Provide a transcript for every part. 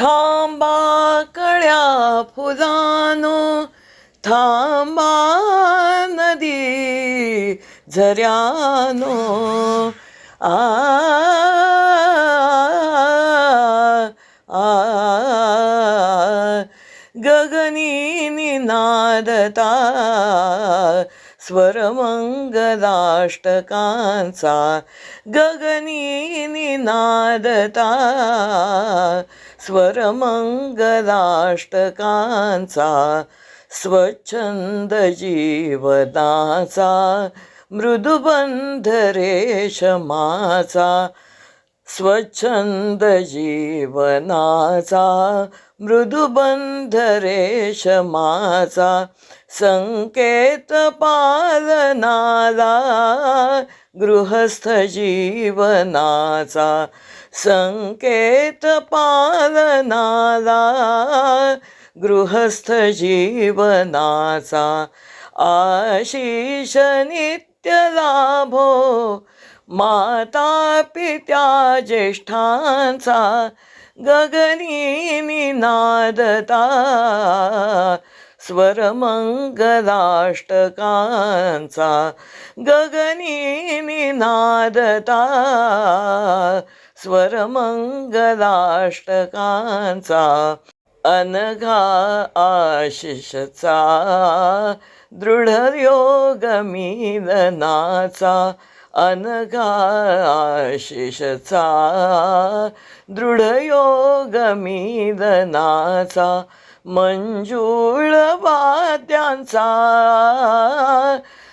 थांबा कळ्या फुलानो थांबा नदी झऱ्यानो. आ गगनी निनादता स्वरमङ्गलाष्टकांसा गगनी निनादता स्वरमंगलाष्टकांचा स्वच्छंद जीवनाचा मृदुबंध रेशमाचा स्वच्छंद जीवनाचा मृदुबंध रेशमाचा संकेत पालनाला गृहस्थ जीवनाचा संकेत पालनाला गृहस्थ जीवनाचा आशिष नित्य लाभो माता पित्या ज्येष्ठांचा गगनी निनादता स्वरमंगलाष्टकांचा गगनी निनादता स्वरमंगलाष्टकांचा अनघा आशिषचा दृढ योग मिलनाचा अनघा आशिषचा दृढ योग मिलनाचा मंजूळ वाद्यांचा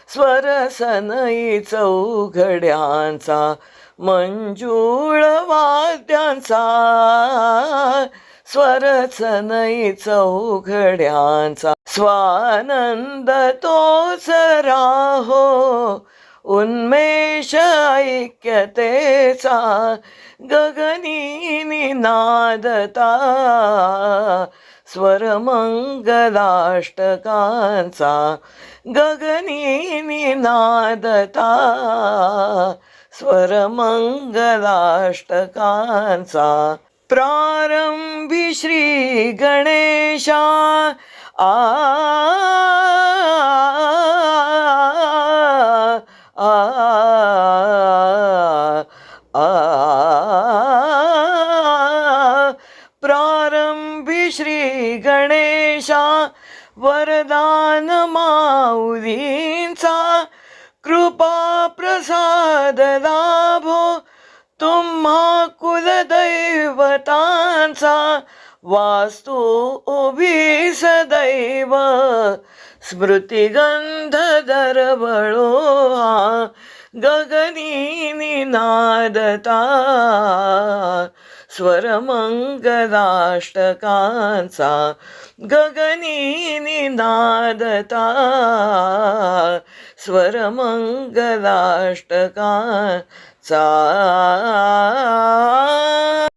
स्वरसनई चौघड्यांचा मंजूळ वाद्यांचा स्वरसनई चौघड्यांचा. स्वानंद तोच राहो उन्मेष ऐक्यतेचा. गगनी निनादता स्वरमंगलाष्टकांचा. गगनी निनादता स्वरमंगलाष्टकांचा प्रारंभी श्री गणेशा। आ आ आ प्रारंभी श्री गणेशा वरदान माऊलींचा। कृपा प्रसाद लाभो तुम्हा कुलदैवतांचा वास्तू उभी सदैव स्मृतिगंध दरवळो हा गगनी निनादता स्वरमंगलाष्टकांचा गगनी निनादता। स्वरमंगलाष्टकांचा